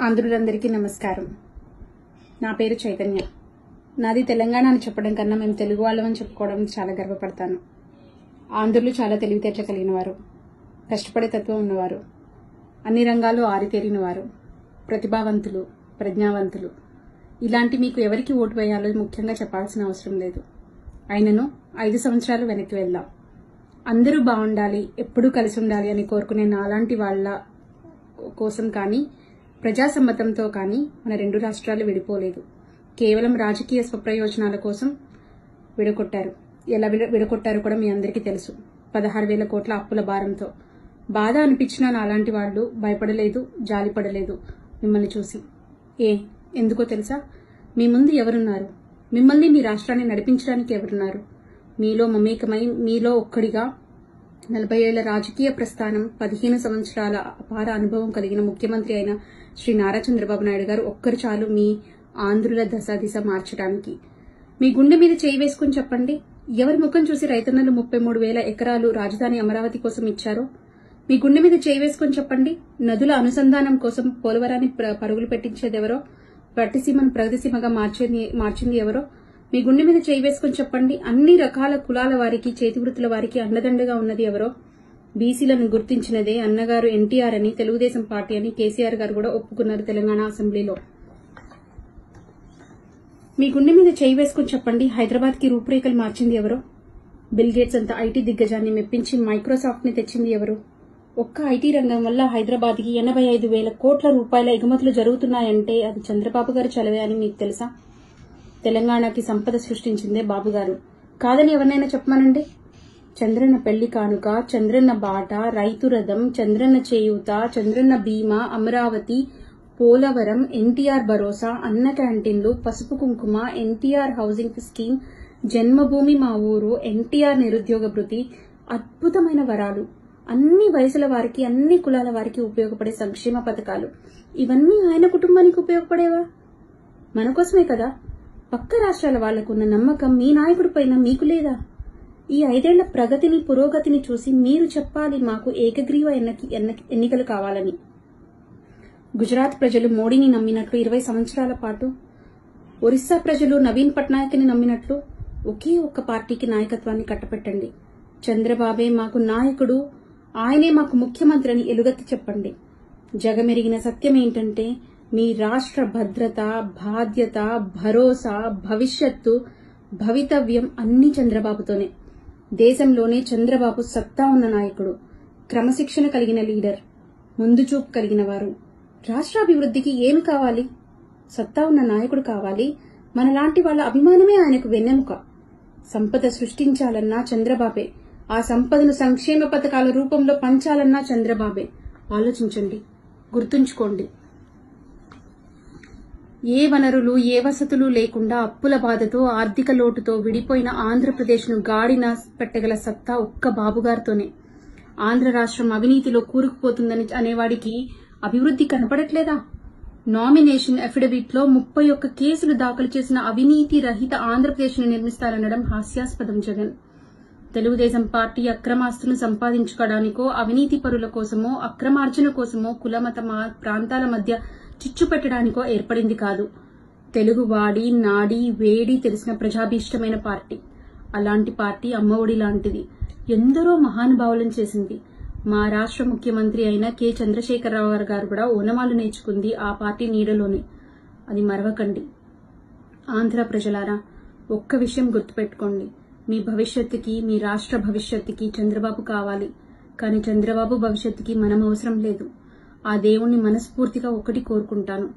ఆంధ్రులందరికీ నమస్కారం. నా పేరు చైతన్య. నాది తెలంగాణ అని చెప్పడం కన్నా మేము తెలుగు వాళ్ళమని చెప్పుకోవడం చాలా గర్వపడతాను. ఆంధ్రులు చాలా తెలివితేటలు కలిగిన వారు కష్టపడే తత్వం ఉన్నవారు. అన్ని రంగాల్లో ఆరితేరిన వారు ప్రతిభావంతులు ప్రజ్ఞావంతులు. ఇలాంటి మీకు ఎవరికి ఓటు వేయాలో ముఖ్యంగా చెప్పాల్సిన అవసరం లేదు. అయినను ఐదు సంవత్సరాలు వెనక్కి వెళ్దాం. అందరూ బాగుండాలి ఎప్పుడూ కలిసి ఉండాలి అని కోరుకునే నాలాంటి వాళ్ళ కోసం కానీ ప్రజాసమ్మతంతో కానీ మన రెండు రాష్ట్రాలు విడిపోలేదు. కేవలం రాజకీయ స్వప్రయోజనాల కోసం విడగొట్టారు. ఎలా విడ విడగొట్టారో కూడా మీ అందరికీ తెలుసు. పదహారు వేల కోట్ల అప్పుల భారంతో. బాధ అనిపించిన నాలాంటి వాళ్ళు భయపడలేదు జాలిపడలేదు మిమ్మల్ని చూసి. ఏ ఎందుకో తెలుసా? మీ ముందు ఎవరున్నారు? మిమ్మల్ని మీ రాష్ట్రాన్ని నడిపించడానికి ఎవరున్నారు? మీలో మమేకమై మీలో ఒక్కడిగా నలభై ఏళ్ళ రాజకీయ ప్రస్థానం పదిహేను సంవత్సరాల అపార అనుభవం కలిగిన ముఖ్యమంత్రి అయిన శ్రీ నారా చంద్రబాబు నాయుడు గారు ఒక్కరు చాలు మీ ఆంధ్రుల దశ దిశ మార్చడానికి. మీ గుండె మీద చేయి వేసుకుని చెప్పండి. ఎవరి ముఖం చూసి రైతన్నలు ముప్పై మూడు వేల ఎకరాలు రాజధాని అమరావతి కోసం ఇచ్చారో? మీ గుండె మీద చేయి వేసుకుని చెప్పండి. నదుల అనుసంధానం కోసం పోలవరాన్ని పరుగులు పెట్టించేది ఎవరో పట్టిసీమను ప్రగతిసీమగా మార్చింది మార్చింది ఎవరో? మీ గుండె మీద చేయి వేసుకొని చెప్పండి. అన్ని రకాల కులాల వారికి చేతి వృత్తుల వారికి అండదండగా ఉన్నది ఎవరో? బీసీలను గుర్తించినదే అన్నగారు ఎన్టీఆర్ అని తెలుగుదేశం పార్టీ అని కేసీఆర్ గారు కూడా ఒప్పుకున్నారు తెలంగాణ అసెంబ్లీలో. మీ గుండె మీద చేయి వేసుకొని చెప్పండి. హైదరాబాద్కి రూపురేఖలు మార్చింది ఎవరో? బిల్ గేట్స్ అంత ఐటీ దిగ్గజాన్ని మెప్పించి మైక్రోసాఫ్ట్ని తెచ్చింది ఎవరు? ఒక్క ఐటీ రంగం వల్ల హైదరాబాద్కి ఎనభై ఐదు వేల కోట్ల రూపాయల ఎగుమతులు జరుగుతున్నాయంటే అది చంద్రబాబు గారు చలవే అని మీకు తెలుసా? తెలంగాణకి సంపద సృష్టించిందే బాబు గారు. కాదని ఎవరినైనా చెప్పమనండి? చంద్రన్న పెళ్ళి కానుక చంద్రన్న బాట రైతు రథం చంద్రన్న చేయూత చంద్రన్న బీమా అమరావతి పోలవరం ఎన్టీఆర్ భరోసా అన్న క్యాంటీన్లు పసుపు కుంకుమ ఎన్టీఆర్ హౌసింగ్ స్కీమ్ జన్మభూమి మా ఊరు ఎన్టీఆర్ నిరుద్యోగ భృతి అద్భుతమైన వరాలు. అన్ని వయసుల వారికి అన్ని కులాల వారికి ఉపయోగపడే సంక్షేమ పథకాలు. ఇవన్నీ ఆయన కుటుంబానికి ఉపయోగపడేవా? మన కోసమే కదా? పక్క రాష్ట్రాల వాళ్ళకున్న నమ్మకం మీ నాయకుడి పైన మీకు లేదా? ఈ ఐదేళ్ళ ప్రగతిని పురోగతిని చూసి మీరు చెప్పాలి మాకు ఏకగ్రీవ ఎన్నికలు కావాలని. గుజరాత్ ప్రజలు మోడీని నమ్మినట్లు ఇరవై సంవత్సరాల పాటు ఒరిస్సా ప్రజలు నవీన్ పట్నాయక్ని నమ్మినట్లు ఒకే ఒక్క పార్టీకి నాయకత్వాన్ని కట్టపెట్టండి. చంద్రబాబే మాకు నాయకుడు ఆయనే మాకు ముఖ్యమంత్రి అని ఎలుగెత్తి చెప్పండి. జగమెరిగిన సత్యం ఏంటంటే మీ రాష్ట్ర భద్రత బాధ్యత భరోసా భవిష్యత్తు భవితవ్యం అన్ని చంద్రబాబుతోనే. దేశంలోనే చంద్రబాబు సత్తా ఉన్న నాయకుడు క్రమశిక్షణ కలిగిన లీడర్ ముందు చూపు కలిగిన వారు. రాష్ట్రాభివృద్ధికి ఏమి కావాలి? సత్తా ఉన్న నాయకుడు కావాలి. మనలాంటి వాళ్ళ అభిమానమే ఆయనకు వెన్నెముక. సంపద సృష్టించాలన్నా చంద్రబాబే. ఆ సంపదను సంక్షేమ పథకాల రూపంలో పంచాలన్నా చంద్రబాబే. ఆలోచించండి. గుర్తుంచుకోండి. ఏ వనరులు ఏ వసతులు లేకుండా అప్పుల బాధతో ఆర్థిక లోటుతో విడిపోయిన ఆంధ్రప్రదేశ్ను గాడిన పెట్టగల సత్తా ఒక్క బాబుగారితోనే. ఆంధ్ర రాష్ట్రం అవినీతిలో కూరుకుపోతుందని అనేవాడికి అభివృద్ధి కనపడట్లేదా? నామినేషన్ అఫిడవిట్లో ముప్పై ఒక్క కేసులు దాఖలు చేసిన అవినీతి రహిత ఆంధ్రప్రదేశ్ను నిర్మిస్తారనడం హాస్యాస్పదం జగన్. తెలుగుదేశం పార్టీ అక్రమాస్తును సంపాదించుకోవడానికో అవినీతి పరుల కోసమో అక్రమార్జన కోసమో కులమత మా- ప్రాంతాల మధ్య చిచ్చు పెట్టడానికో ఏర్పడింది కాదు. తెలుగు వాడి నాడి వేడి తెలిసిన ప్రజాభీష్టమైన పార్టీ. అలాంటి పార్టీ అమ్మఒడి లాంటిది. ఎందరో మహానుభావులను చేసింది. మా రాష్ట్ర ముఖ్యమంత్రి అయిన కె. చంద్రశేఖరరావు గారు కూడా ఓనమాలు నేర్చుకుంది ఆ పార్టీ నీడలోనే. అది మరవకండి. ఆంధ్ర ప్రజలారా ఒక్క విషయం గుర్తుపెట్టుకోండి. మీ భవిష్యత్తుకి మీ రాష్ట్ర భవిష్యత్తుకి చంద్రబాబు కావాలి. కానీ చంద్రబాబు భవిష్యత్తుకి మనం అవసరం లేదు. ఆ దేవుణ్ణి మనస్ఫూర్తిగా ఒకటి కోరుకుంటాను.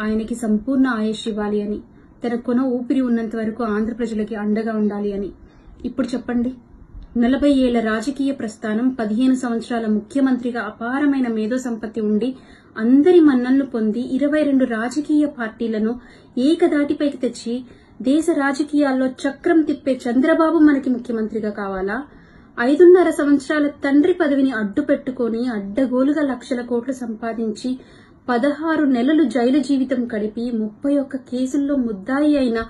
ఆయనకి సంపూర్ణ ఆయుష్ ఇవ్వాలి అని తన కొన ఊపిరి ఉన్నంత వరకు ఆంధ్ర ప్రజలకి అండగా ఉండాలి అని. ఇప్పుడు చెప్పండి. నలభై ఏళ్ళ రాజకీయ ప్రస్థానం పదిహేను సంవత్సరాల ముఖ్యమంత్రిగా అపారమైన మేధో సంపత్తి ఉండి అందరి మన్ననలు పొంది ఇరవై రెండు రాజకీయ పార్టీలను ఏకదాటిపైకి తెచ్చి దేశ రాజకీయాల్లో చక్రం తిప్పే చంద్రబాబు మనకి ముఖ్యమంత్రిగా కావాలా? ఐదున్నర సంవత్సరాల తండ్రి పదవిని అడ్డు పెట్టుకుని అడ్డగోలుగా లక్షల కోట్లు సంపాదించి పదహారు నెలలు జైలు జీవితం గడిపి ముప్పై ఒక్క కేసుల్లో ముద్దాయి అయిన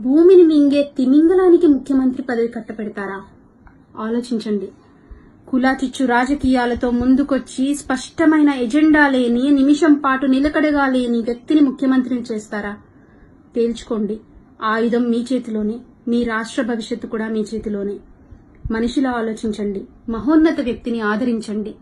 భూమిని మింగే తిమింగలానికి ముఖ్యమంత్రి పదవి కట్టపెడతారా ఆలోచించండి. కులాచిచ్చు రాజకీయాలతో ముందుకొచ్చి స్పష్టమైన ఎజెండా లేని నిమిషం పాటు నిలకడగా లేని వ్యక్తిని ముఖ్యమంత్రిని చేస్తారా? తేల్చుకోండి. ఆయుధం మీ చేతిలోనే మీ రాష్ట్ర భవిష్యత్తు కూడా మీ చేతిలోనే. మనిషిలా ఆలోచించండి. మహోన్నత వ్యక్తిని ఆదరించండి.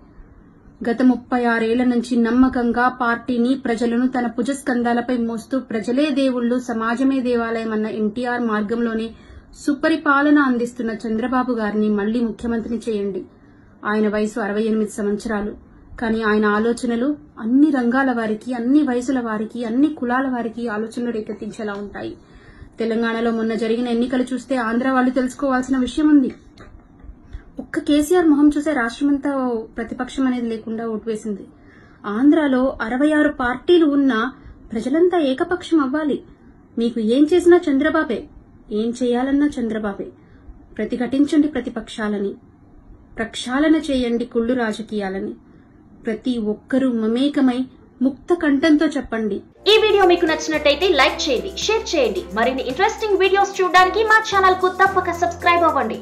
గత ముప్పై ఆరేళ్ళ నుంచి నమ్మకంగా పార్టీని ప్రజలను తన భుజస్కంధాలపై మోస్తూ ప్రజలే దేవుళ్ళు సమాజమే దేవాలయం అన్న ఎన్టీఆర్ మార్గంలోనే సుపరిపాలన అందిస్తున్న చంద్రబాబు గారిని మళ్ళీ ముఖ్యమంత్రిని చేయండి. ఆయన వయసు అరవై ఎనిమిది సంవత్సరాలు. కానీ ఆయన ఆలోచనలు అన్ని రంగాల వారికి అన్ని వయసుల వారికి అన్ని కులాల వారికి ఆలోచనలు రేకెత్తించేలా ఉంటాయి. తెలంగాణలో మొన్న జరిగిన ఎన్నికలు చూస్తే ఆంధ్ర వాళ్ళు తెలుసుకోవాల్సిన విషయం ఉంది. ఒక్క కేసీఆర్ మొహం చూసే రాష్ట్రమంతా ప్రతిపక్షం అనేది లేకుండా ఓటు వేసింది ఆంధ్రాలో అరవై ఆరు పార్టీలు ఉన్నా ప్రజలంతా ఏకపక్షం అవ్వాలి. మీకు ఏం చేసినా చంద్రబాబే ఏం చేయాలన్నా చంద్రబాబే. ప్రతిఘటించండి ప్రతిపక్షాలని ప్రక్షాళన చేయండి కుళ్ళు రాజకీయాలని. ప్రతి ఒక్కరూ మమేకమై ముక్త కంఠంతో చెప్పండి. ఈ వీడియో మీకు నచ్చినట్టయితే లైక్ చేయండి షేర్ చేయండి. మరిన్ని ఇంట్రెస్టింగ్ వీడియోస్ చూడడానికి మా ఛానల్కు తప్పక సబ్స్క్రైబ్ అవ్వండి.